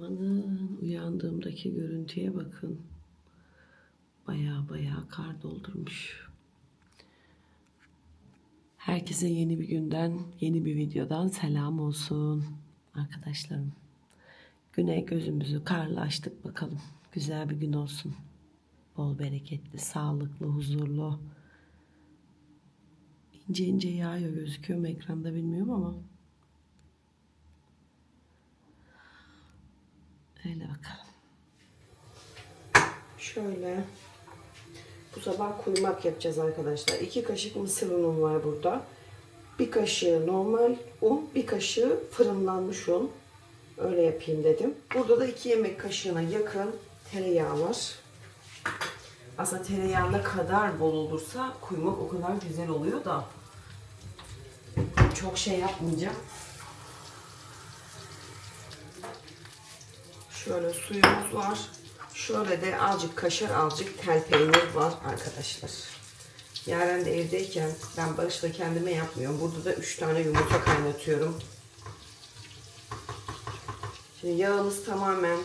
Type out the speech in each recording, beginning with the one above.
Amanın uyandığımdaki görüntüye bakın. Baya baya kar doldurmuş. Herkese yeni bir günden, yeni bir videodan selam olsun arkadaşlarım. Güne gözümüzü karla açtık bakalım. Güzel bir gün olsun. Bol bereketli, sağlıklı, huzurlu. İnce ince yağıyor gözüküyor mu ekranda bilmiyorum ama. Öyle bakalım. Şöyle. Bu sabah kuymak yapacağız arkadaşlar. İki kaşık mısır unum var burada. Bir kaşığı normal un, bir kaşığı fırınlanmış un. Öyle yapayım dedim. Burada da iki yemek kaşığına yakın tereyağı var. Aslında tereyağı ne kadar bol olursa kuymak o kadar güzel oluyor da. Çok şey yapmayacağım. Şöyle suyumuz var. Şöyle de azıcık kaşar, azıcık tel peynir var arkadaşlar. Yaren de evdeyken ben Barış'la kendime yapmıyorum. Burada da 3 tane yumurta kaynatıyorum. Şimdi yağımız tamamen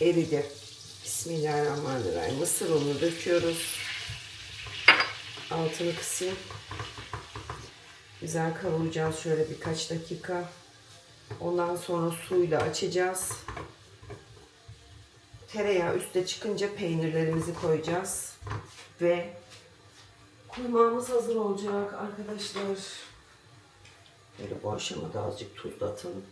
eridi. Bismillahirrahmanirrahim. Mısır unu döküyoruz. Altını kısayım. Güzel kavuracağız şöyle birkaç dakika. Ondan sonra suyla açacağız. Tereyağı üste çıkınca peynirlerimizi koyacağız. Ve kuymağımız hazır olacak arkadaşlar. Böyle bu aşamada azıcık tuz atalım.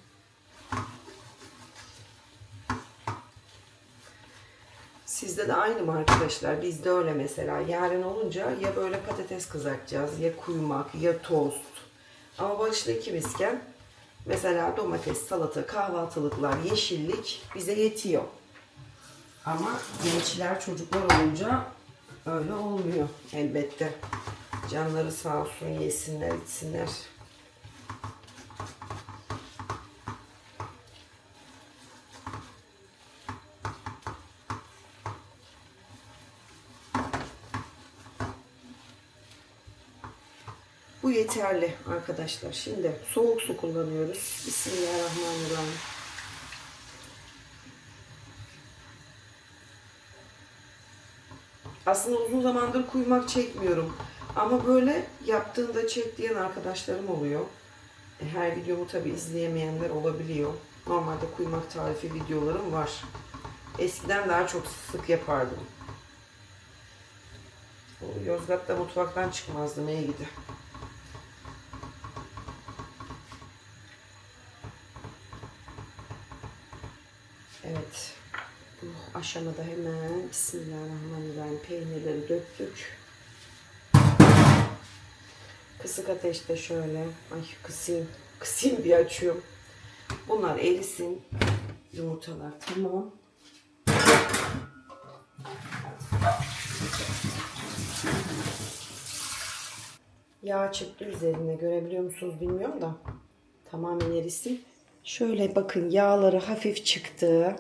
Sizde de aynı mı arkadaşlar? Bizde öyle mesela. Yarın olunca ya böyle patates kızartacağız, ya kuymak, ya tost. Ama Barış'la ikimizken mesela domates, salata, kahvaltılıklar, yeşillik bize yetiyor. Ama gençler, çocuklar olunca öyle olmuyor elbette. Canları sağ olsun yesinler, içsinler. Yeterli arkadaşlar. Şimdi soğuk su kullanıyoruz. Bismillahirrahmanirrahim. Aslında uzun zamandır kuymak çekmiyorum. Ama böyle yaptığında çek diyen arkadaşlarım oluyor. E, Her videomu tabi izleyemeyenler olabiliyor. Normalde kuymak tarifi videolarım var. Eskiden daha çok sık yapardım. Yozgat'ta mutfaktan çıkmazdım iyi gidi. Evet. Bu aşamada hemen Bismillahirrahmanirrahim peynirleri döktük. Kısık ateşte şöyle. Ay kısayım. Kısayım diye açıyorum. Bunlar erisin. Yumurtalar tamam. Yağ çıktı üzerine görebiliyor musunuz bilmiyorum da. Tamamen erisin. Şöyle bakın yağları hafif çıktı.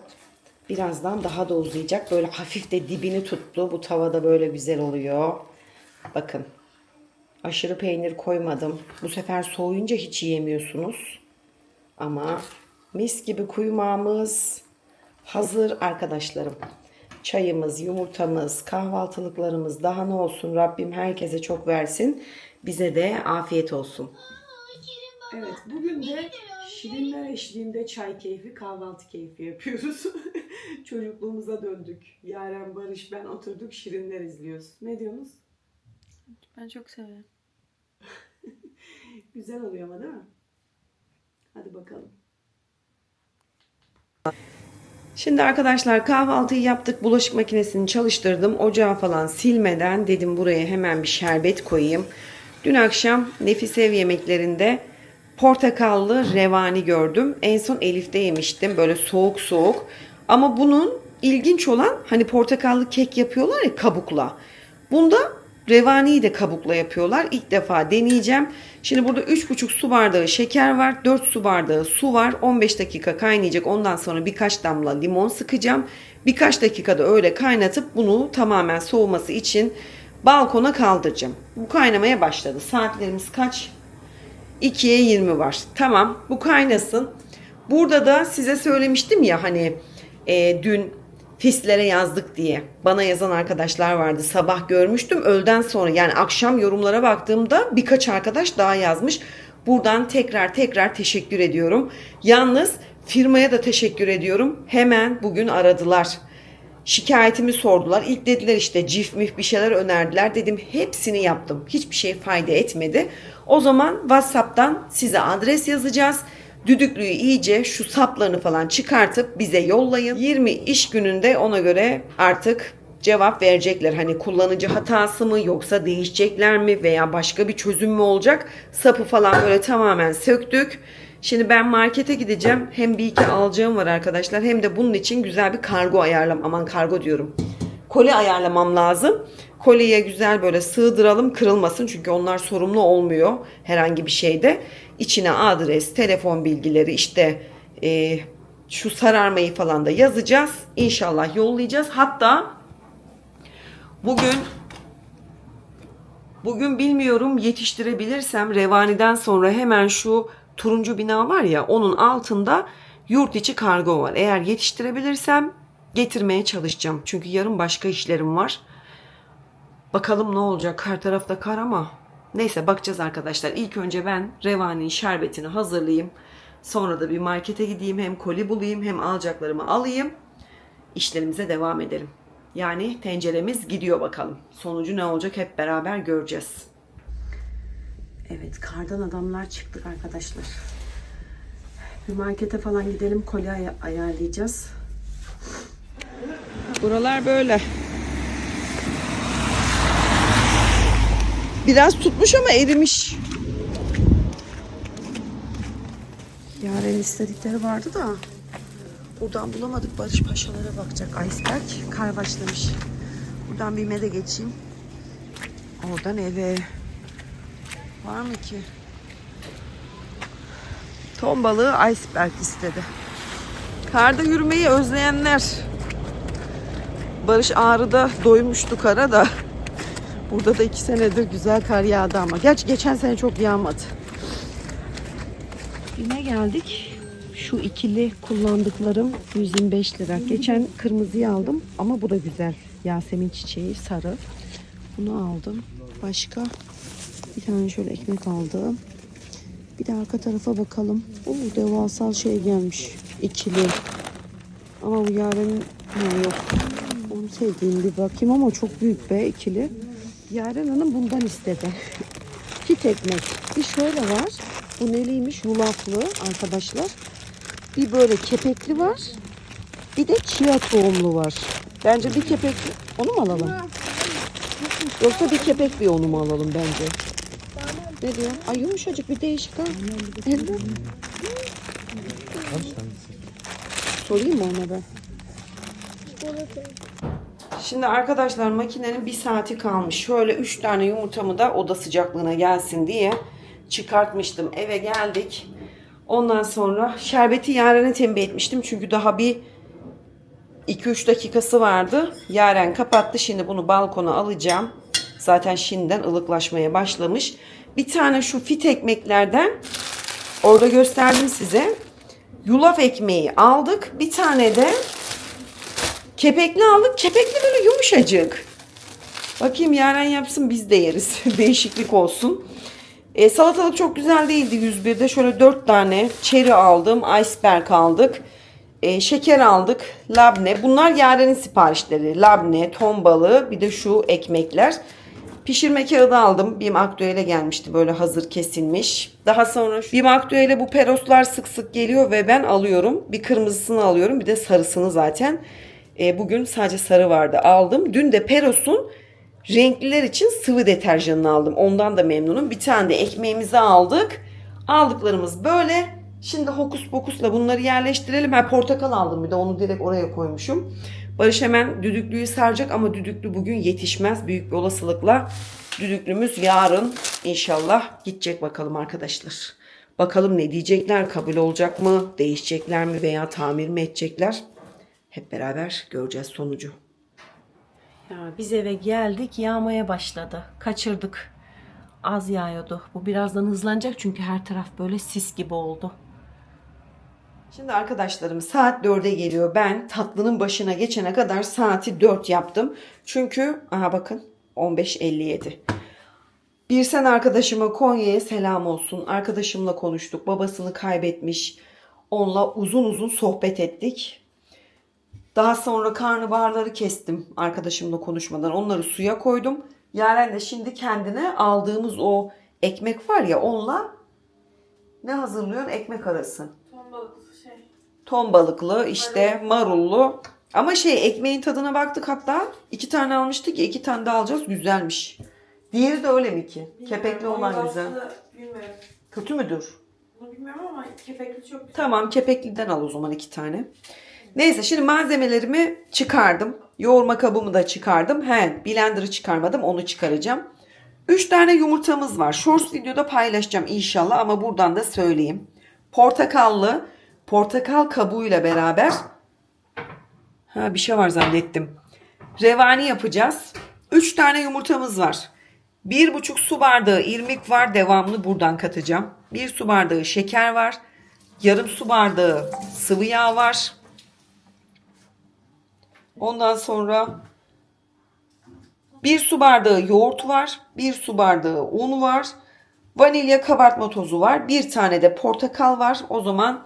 Birazdan daha da uzayacak. Böyle hafif de dibini tuttu. Bu tavada böyle güzel oluyor. Bakın. Aşırı peynir koymadım. Bu sefer soğuyunca hiç yiyemiyorsunuz. Ama mis gibi kuymağımız hazır arkadaşlarım. Çayımız, yumurtamız, kahvaltılıklarımız daha ne olsun Rabbim herkese çok versin. Bize de afiyet olsun. Evet bugün de şirinler eşliğinde çay keyfi, kahvaltı keyfi yapıyoruz. Çocukluğumuza döndük. Yaren, Barış, ben oturduk şirinler izliyoruz. Ne diyorsunuz? Ben çok severim. Güzel oluyor ama değil mi? Hadi bakalım. Şimdi arkadaşlar kahvaltıyı yaptık. Bulaşık makinesini çalıştırdım. Ocağı falan silmeden dedim buraya hemen bir şerbet koyayım. Dün akşam Nefis Ev yemeklerinde portakallı revani gördüm. En son Elif'te yemiştim. Böyle soğuk soğuk. Ama bunun ilginç olan hani portakallı kek yapıyorlar ya kabukla. Bunda revaniyi de kabukla yapıyorlar. İlk defa deneyeceğim. Şimdi burada 3,5 su bardağı şeker var. 4 su bardağı su var. 15 dakika kaynayacak. Ondan sonra birkaç damla limon sıkacağım. Birkaç dakikada öyle kaynatıp bunu tamamen soğuması için balkona kaldıracağım. Bu kaynamaya başladı. Saatlerimiz kaç? 2'ye 20 var. Tamam bu kaynasın. Burada da size söylemiştim ya hani e, dün fislere yazdık diye. Bana yazan arkadaşlar vardı. Sabah görmüştüm. Öğleden sonra yani akşam yorumlara baktığımda birkaç arkadaş daha yazmış. Buradan tekrar tekrar teşekkür ediyorum. Yalnız firmaya da teşekkür ediyorum. Hemen bugün aradılar. Şikayetimi sordular. İlk dediler işte cif mif bir şeyler önerdiler. Dedim hepsini yaptım. Hiçbir şey fayda etmedi. O zaman WhatsApp'tan size adres yazacağız. Düdüklüyü iyice şu saplarını falan çıkartıp bize yollayın. 20 iş gününde ona göre artık cevap verecekler. Hani kullanıcı hatası mı yoksa değişecekler mi veya başka bir çözüm mü olacak? Sapı falan böyle tamamen söktük. Şimdi ben markete gideceğim. Hem bir iki alacağım var arkadaşlar. Hem de bunun için güzel bir kargo ayarlam. Aman kargo diyorum. Koli ayarlamam lazım. Koliye güzel böyle sığdıralım kırılmasın. Çünkü onlar sorumlu olmuyor herhangi bir şeyde. İçine adres, telefon bilgileri işte e, şu sararmayı falan da yazacağız. İnşallah yollayacağız. Hatta bugün Bugün bilmiyorum yetiştirebilirsem Revani'den sonra hemen şu turuncu bina var ya onun altında yurt içi kargo var. Eğer yetiştirebilirsem getirmeye çalışacağım. Çünkü yarın başka işlerim var. Bakalım ne olacak. Her tarafta kar ama. Neyse bakacağız arkadaşlar. İlk önce ben Revani'nin şerbetini hazırlayayım. Sonra da bir markete gideyim. Hem koli bulayım hem alacaklarımı alayım. İşlerimize devam edelim. Yani tenceremiz gidiyor bakalım. Sonucu ne olacak hep beraber göreceğiz. Evet kardan adamlar çıktık arkadaşlar. Bir markete falan gidelim koli ay- ayarlayacağız. Buralar böyle. Biraz tutmuş ama erimiş. Yaren istedikleri vardı da buradan bulamadık. Barış Paşalara bakacak. Iceberg kar başlamış. Buradan bir de geçeyim. Oradan eve. Var mı ki? Ton balığı iceberg istedi. Karda yürümeyi özleyenler. Barış Ağrı'da doymuştu kara da. Burada da iki senedir güzel kar yağdı ama. Gerçi geçen sene çok yağmadı. Yine geldik. Şu ikili kullandıklarım 125 lira. Geçen kırmızıyı aldım ama bu da güzel. Yasemin çiçeği sarı. Bunu aldım. Başka bir tane şöyle ekmek aldım. Bir de arka tarafa bakalım. Oo, devasal şey gelmiş. İkili. Ama bu Yaren'in ha, yok. Onu sevdiğim bir bakayım ama çok büyük be ikili. Yaren Hanım bundan istedi. Fit ekmek. Bir şöyle var. Bu neliymiş? Yulaflı arkadaşlar. Bir böyle kepekli var. Bir de chia tohumlu var. Bence bir kepekli. Onu mu alalım? Yoksa bir kepek bir onu mu alalım bence? Ne diyor? Ay yumuşacık bir değişik ha. Evet. Sorayım mı ona ben? Şimdi arkadaşlar makinenin bir saati kalmış. Şöyle 3 tane yumurtamı da oda sıcaklığına gelsin diye çıkartmıştım. Eve geldik. Ondan sonra şerbeti yarene tembih etmiştim. Çünkü daha bir 2-3 dakikası vardı. Yaren kapattı. Şimdi bunu balkona alacağım. Zaten şimdiden ılıklaşmaya başlamış. Bir tane şu fit ekmeklerden orada gösterdim size. Yulaf ekmeği aldık. Bir tane de kepekli aldık. Kepekli böyle yumuşacık. Bakayım Yaren yapsın biz de yeriz. Değişiklik olsun. E, salatalık çok güzel değildi 101'de. Şöyle 4 tane çeri aldım. Iceberg aldık. E, şeker aldık. Labne. Bunlar Yaren'in siparişleri. Labne, ton balığı bir de şu ekmekler. Pişirme kağıdı aldım. Bim Aktüel'e gelmişti böyle hazır kesilmiş. Daha sonra şu Bim Aktüel'e bu peroslar sık sık geliyor ve ben alıyorum. Bir kırmızısını alıyorum bir de sarısını zaten. E, bugün sadece sarı vardı aldım. Dün de Peros'un renkliler için sıvı deterjanını aldım. Ondan da memnunum. Bir tane de ekmeğimizi aldık. Aldıklarımız böyle. Şimdi hokus pokusla bunları yerleştirelim. Ben portakal aldım bir de onu direkt oraya koymuşum. Barış hemen düdüklüyü saracak ama düdüklü bugün yetişmez. Büyük bir olasılıkla düdüklümüz yarın inşallah gidecek bakalım arkadaşlar. Bakalım ne diyecekler, kabul olacak mı, değişecekler mi veya tamir mi edecekler? Hep beraber göreceğiz sonucu. Ya biz eve geldik yağmaya başladı. Kaçırdık. Az yağıyordu. Bu birazdan hızlanacak çünkü her taraf böyle sis gibi oldu. Şimdi arkadaşlarım saat 4'e geliyor. Ben tatlının başına geçene kadar saati 4 yaptım. Çünkü aha bakın 15.57. Bir sen arkadaşıma Konya'ya selam olsun. Arkadaşımla konuştuk. Babasını kaybetmiş. Onunla uzun uzun sohbet ettik. Daha sonra karnabaharları kestim arkadaşımla konuşmadan. Onları suya koydum. Yaren de şimdi kendine aldığımız o ekmek var ya onunla ne hazırlıyorsun? Ekmek arası. Ton balıklı işte marullu. Ama şey ekmeğin tadına baktık hatta iki tane almıştık ya iki tane daha alacağız güzelmiş. Diğeri de öyle mi ki? Kepekli Bilmiyorum, olan onun güzel. Bilmiyorum. Kötü müdür? Bunu bilmiyorum ama kepekli çok güzel. Tamam kepekliden al o zaman iki tane. Neyse şimdi malzemelerimi çıkardım. Yoğurma kabımı da çıkardım. He blender'ı çıkarmadım onu çıkaracağım. Üç tane yumurtamız var. Shorts videoda paylaşacağım inşallah ama buradan da söyleyeyim. Portakallı, portakal kabuğuyla beraber ha bir şey var zannettim. Revani yapacağız. Üç tane yumurtamız var. Bir buçuk su bardağı irmik var. Devamlı buradan katacağım. Bir su bardağı şeker var. Yarım su bardağı sıvı yağ var. Ondan sonra bir su bardağı yoğurt var. Bir su bardağı un var. Vanilya kabartma tozu var. Bir tane de portakal var. O zaman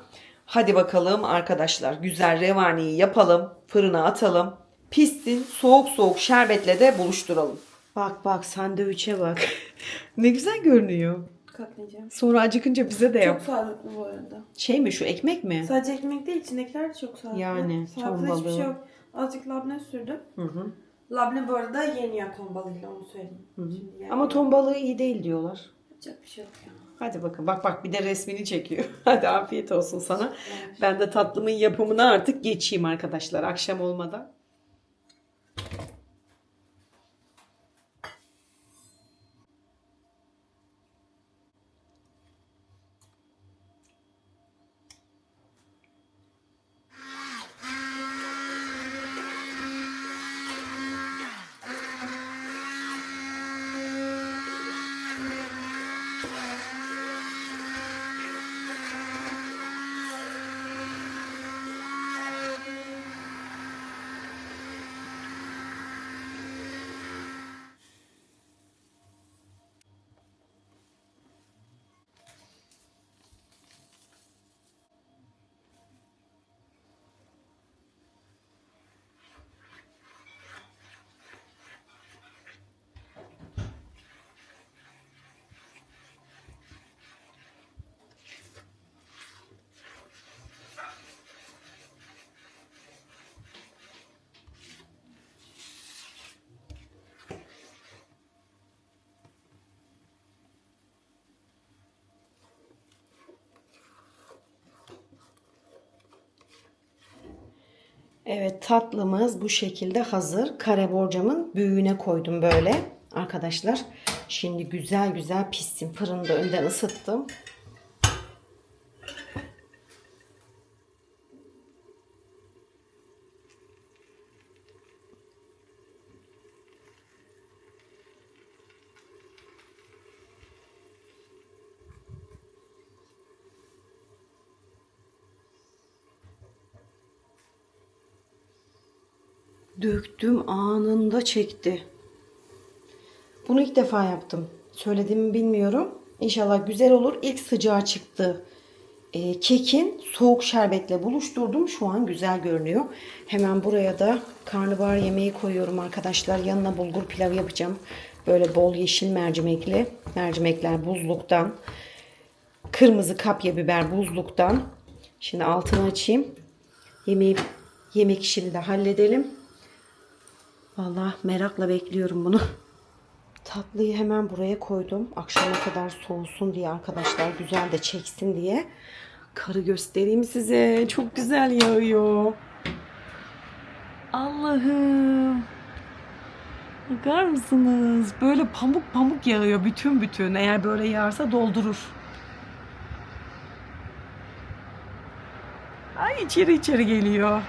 hadi bakalım arkadaşlar güzel revaniyi yapalım. Fırına atalım. Pişsin soğuk soğuk şerbetle de buluşturalım. Bak bak sandviçe bak. ne güzel görünüyor. Katlayacağım. Sonra acıkınca bize de Çok sağlıklı bu arada. Şey mi şu ekmek mi? Sadece ekmek değil içindekiler de çok sağlıklı. Yani, ton Sağlıklı hiçbir balığı. şey yok. Azıcık labne sürdüm. Hı hı. Labne bu arada yeniyor ton balığıyla onu söyleyeyim. Şimdi yani Ama ton balığı iyi değil diyorlar. Yapacak bir şey yok ya. Hadi bakın bak bak bir de resmini çekiyor. Hadi afiyet olsun sana. Ben de tatlımın yapımına artık geçeyim arkadaşlar akşam olmadan. Evet tatlımız bu şekilde hazır. Kare borcamın büyüğüne koydum böyle arkadaşlar. Şimdi güzel güzel pişsin. Fırında önden ısıttım. Döktüm anında çekti. Bunu ilk defa yaptım. Söylediğimi bilmiyorum. İnşallah güzel olur. İlk sıcağı çıktı. Ee, kekin soğuk şerbetle buluşturdum. Şu an güzel görünüyor. Hemen buraya da karnabahar yemeği koyuyorum arkadaşlar. Yanına bulgur pilav yapacağım. Böyle bol yeşil mercimekli. Mercimekler buzluktan. Kırmızı kapya biber buzluktan. Şimdi altını açayım. Yemeği, yemek işini de halledelim. Vallahi merakla bekliyorum bunu. Tatlıyı hemen buraya koydum. Akşama kadar soğusun diye arkadaşlar güzel de çeksin diye. Karı göstereyim size. Çok güzel yağıyor. Allah'ım. Bakar mısınız? Böyle pamuk pamuk yağıyor bütün bütün. Eğer böyle yağarsa doldurur. Ay içeri içeri geliyor.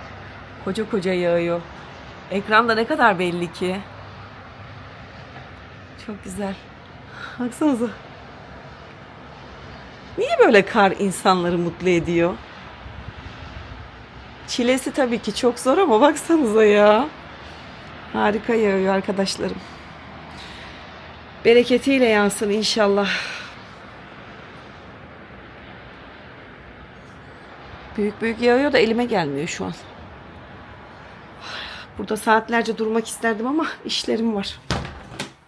Koca koca yağıyor. Ekranda ne kadar belli ki. Çok güzel. Baksanıza. Niye böyle kar insanları mutlu ediyor? Çilesi tabii ki çok zor ama baksanıza ya. Harika yağıyor arkadaşlarım. Bereketiyle yansın inşallah. Büyük büyük yağıyor da elime gelmiyor şu an. Burada saatlerce durmak isterdim ama işlerim var.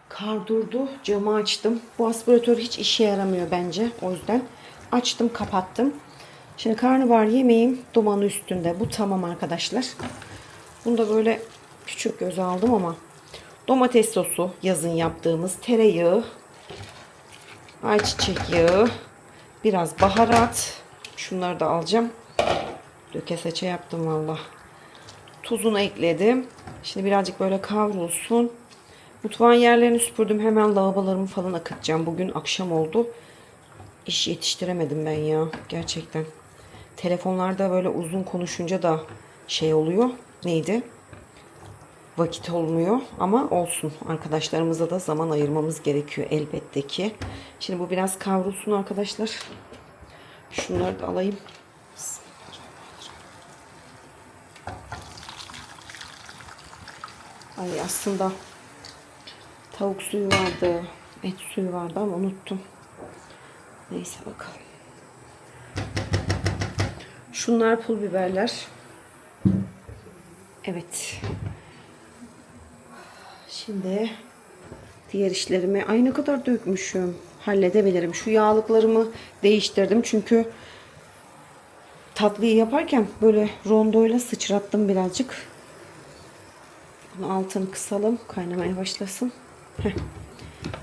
Kar durdu. Camı açtım. Bu aspiratör hiç işe yaramıyor bence. O yüzden açtım kapattım. Şimdi karnabahar yemeğim dumanı üstünde. Bu tamam arkadaşlar. Bunu da böyle küçük göz aldım ama domates sosu yazın yaptığımız tereyağı ayçiçek yağı biraz baharat şunları da alacağım. Döke seçe yaptım valla. Tuzunu ekledim. Şimdi birazcık böyle kavrulsun. Mutfağın yerlerini süpürdüm. Hemen lavabolarımı falan akıtacağım. Bugün akşam oldu. İş yetiştiremedim ben ya. Gerçekten. Telefonlarda böyle uzun konuşunca da şey oluyor. Neydi? Vakit olmuyor. Ama olsun. Arkadaşlarımıza da zaman ayırmamız gerekiyor elbette ki. Şimdi bu biraz kavrulsun arkadaşlar. Şunları da alayım. Ay aslında tavuk suyu vardı, et suyu vardı ama unuttum. Neyse bakalım. Şunlar pul biberler. Evet. Şimdi diğer işlerimi ay ne kadar dökmüşüm. Halledebilirim. Şu yağlıklarımı değiştirdim çünkü tatlıyı yaparken böyle rondoyla sıçrattım birazcık. Bunu altını kısalım. Kaynamaya başlasın. Heh.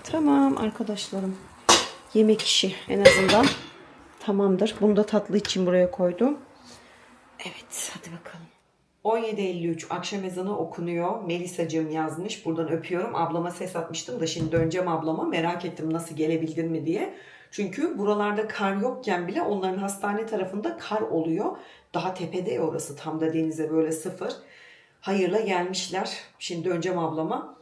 Tamam arkadaşlarım. Yemek işi en azından tamamdır. Bunu da tatlı için buraya koydum. Evet hadi bakalım. 17.53 akşam ezanı okunuyor. Melisa'cığım yazmış. Buradan öpüyorum. Ablama ses atmıştım da şimdi döneceğim ablama. Merak ettim nasıl gelebildin mi diye. Çünkü buralarda kar yokken bile onların hastane tarafında kar oluyor. Daha tepede orası. Tam da denize böyle sıfır. Hayırla gelmişler. Şimdi döneceğim ablama.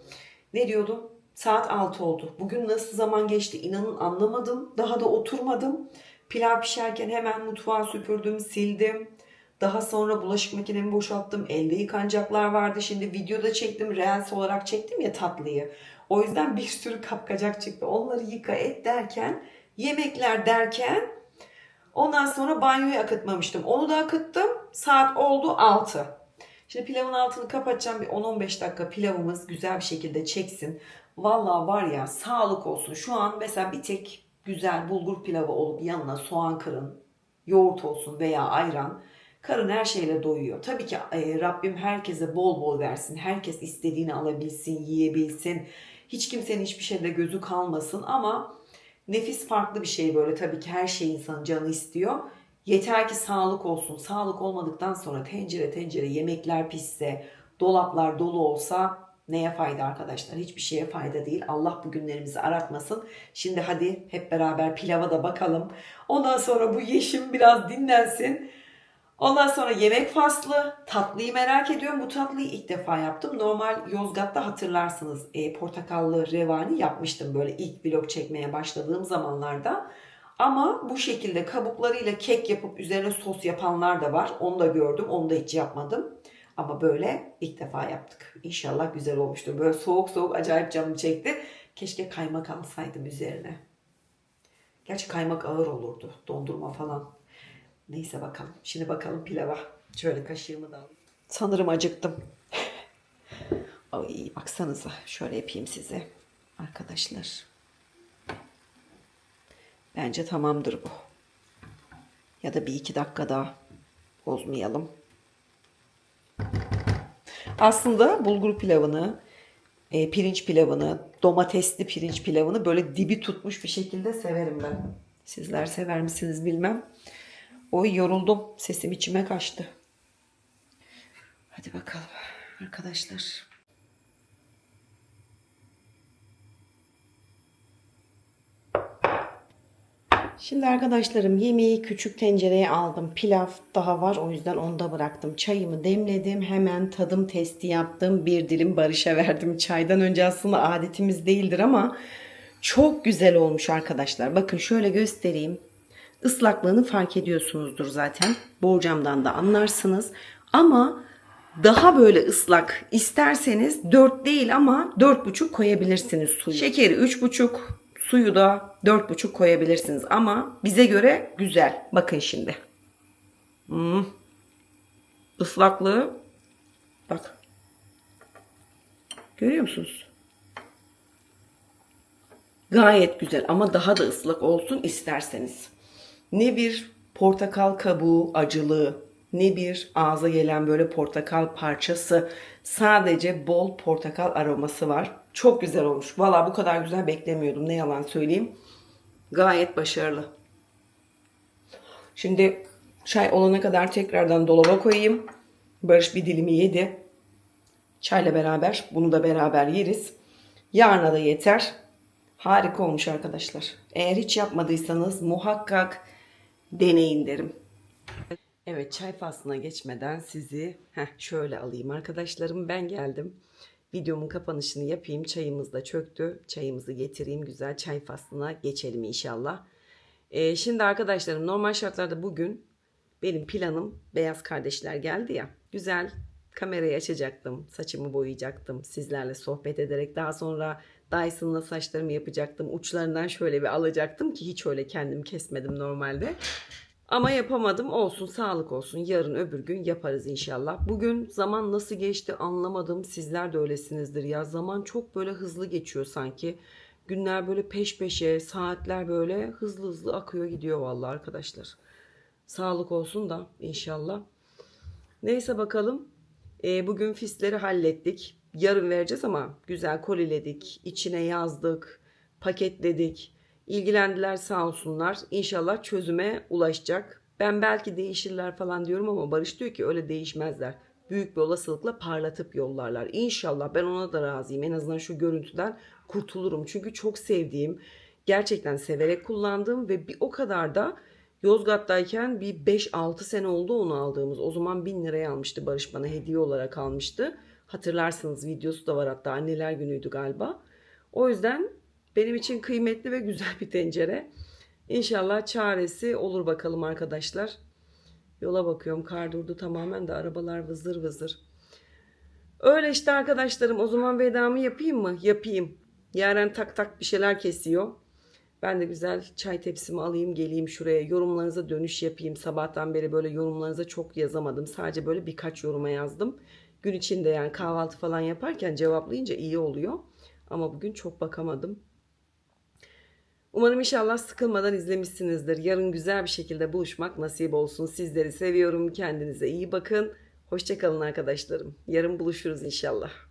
Ne diyordum? Saat 6 oldu. Bugün nasıl zaman geçti inanın anlamadım. Daha da oturmadım. Pilav pişerken hemen mutfağı süpürdüm, sildim. Daha sonra bulaşık makinemi boşalttım. Elde yıkanacaklar vardı. Şimdi videoda çektim. Reels olarak çektim ya tatlıyı. O yüzden bir sürü kapkacak çıktı. Onları yıka et derken, yemekler derken ondan sonra banyoyu akıtmamıştım. Onu da akıttım. Saat oldu 6. Şimdi pilavın altını kapatacağım. Bir 10-15 dakika pilavımız güzel bir şekilde çeksin. Vallahi var ya sağlık olsun. Şu an mesela bir tek güzel bulgur pilavı olup yanına soğan kırın, yoğurt olsun veya ayran. Karın her şeyle doyuyor. Tabii ki e, Rabbim herkese bol bol versin. Herkes istediğini alabilsin, yiyebilsin. Hiç kimsenin hiçbir şeyde gözü kalmasın ama nefis farklı bir şey böyle. Tabii ki her şey insanın canı istiyor. Yeter ki sağlık olsun. Sağlık olmadıktan sonra tencere tencere yemekler pişse, dolaplar dolu olsa neye fayda arkadaşlar? Hiçbir şeye fayda değil. Allah bu günlerimizi aratmasın. Şimdi hadi hep beraber pilava da bakalım. Ondan sonra bu yeşim biraz dinlensin. Ondan sonra yemek faslı. Tatlıyı merak ediyorum. Bu tatlıyı ilk defa yaptım. Normal Yozgat'ta hatırlarsınız e, portakallı revani yapmıştım böyle ilk vlog çekmeye başladığım zamanlarda. Ama bu şekilde kabuklarıyla kek yapıp üzerine sos yapanlar da var. Onu da gördüm. Onu da hiç yapmadım. Ama böyle ilk defa yaptık. İnşallah güzel olmuştur. Böyle soğuk soğuk acayip canım çekti. Keşke kaymak alsaydım üzerine. Gerçi kaymak ağır olurdu. Dondurma falan. Neyse bakalım. Şimdi bakalım pilava. Şöyle kaşığımı da alayım. Sanırım acıktım. Ay baksanıza. Şöyle yapayım size. Arkadaşlar. Bence tamamdır bu. Ya da bir iki dakika daha bozmayalım. Aslında bulgur pilavını, e, pirinç pilavını, domatesli pirinç pilavını böyle dibi tutmuş bir şekilde severim ben. Sizler sever misiniz bilmem. Oy yoruldum. Sesim içime kaçtı. Hadi bakalım arkadaşlar. Şimdi arkadaşlarım yemeği küçük tencereye aldım. Pilav daha var o yüzden onda bıraktım. Çayımı demledim. Hemen tadım testi yaptım. Bir dilim Barış'a verdim. Çaydan önce aslında adetimiz değildir ama çok güzel olmuş arkadaşlar. Bakın şöyle göstereyim. Islaklığını fark ediyorsunuzdur zaten. Borcamdan da anlarsınız. Ama daha böyle ıslak isterseniz 4 değil ama 4,5 koyabilirsiniz suyu. Şekeri 3,5, suyu da 4,5 koyabilirsiniz. Ama bize göre güzel. Bakın şimdi. Hmm. Islaklığı bak. Görüyor musunuz? Gayet güzel ama daha da ıslak olsun isterseniz. Ne bir portakal kabuğu acılığı, ne bir ağza gelen böyle portakal parçası. Sadece bol portakal aroması var. Çok güzel olmuş. Valla bu kadar güzel beklemiyordum. Ne yalan söyleyeyim. Gayet başarılı. Şimdi çay olana kadar tekrardan dolaba koyayım. Barış bir dilimi yedi. Çayla beraber bunu da beraber yeriz. Yarına da yeter. Harika olmuş arkadaşlar. Eğer hiç yapmadıysanız muhakkak deneyin derim. Evet çay faslına geçmeden sizi heh, şöyle alayım arkadaşlarım. Ben geldim. Videomun kapanışını yapayım. Çayımız da çöktü. Çayımızı getireyim. Güzel çay faslına geçelim inşallah. Ee, şimdi arkadaşlarım normal şartlarda bugün benim planım beyaz kardeşler geldi ya. Güzel kamerayı açacaktım. Saçımı boyayacaktım. Sizlerle sohbet ederek daha sonra Dyson'la saçlarımı yapacaktım. Uçlarından şöyle bir alacaktım ki hiç öyle kendim kesmedim normalde. Ama yapamadım. Olsun sağlık olsun. Yarın öbür gün yaparız inşallah. Bugün zaman nasıl geçti anlamadım. Sizler de öylesinizdir ya. Zaman çok böyle hızlı geçiyor sanki. Günler böyle peş peşe, saatler böyle hızlı hızlı akıyor gidiyor vallahi arkadaşlar. Sağlık olsun da inşallah. Neyse bakalım. Ee, bugün fisleri hallettik. Yarın vereceğiz ama güzel koliledik. içine yazdık. Paketledik. İlgilendiler sağ olsunlar. İnşallah çözüme ulaşacak. Ben belki değişirler falan diyorum ama Barış diyor ki öyle değişmezler. Büyük bir olasılıkla parlatıp yollarlar. İnşallah ben ona da razıyım. En azından şu görüntüden kurtulurum. Çünkü çok sevdiğim, gerçekten severek kullandığım ve bir o kadar da Yozgat'tayken bir 5-6 sene oldu onu aldığımız. O zaman 1000 liraya almıştı Barış bana hediye olarak almıştı. Hatırlarsınız videosu da var hatta anneler günüydü galiba. O yüzden benim için kıymetli ve güzel bir tencere. İnşallah çaresi olur bakalım arkadaşlar. Yola bakıyorum kar durdu tamamen de arabalar vızır vızır. Öyle işte arkadaşlarım o zaman vedamı yapayım mı? Yapayım. Yaren tak tak bir şeyler kesiyor. Ben de güzel çay tepsimi alayım geleyim şuraya yorumlarınıza dönüş yapayım. Sabahtan beri böyle yorumlarınıza çok yazamadım. Sadece böyle birkaç yoruma yazdım. Gün içinde yani kahvaltı falan yaparken cevaplayınca iyi oluyor. Ama bugün çok bakamadım. Umarım inşallah sıkılmadan izlemişsinizdir. Yarın güzel bir şekilde buluşmak nasip olsun. Sizleri seviyorum. Kendinize iyi bakın. Hoşçakalın arkadaşlarım. Yarın buluşuruz inşallah.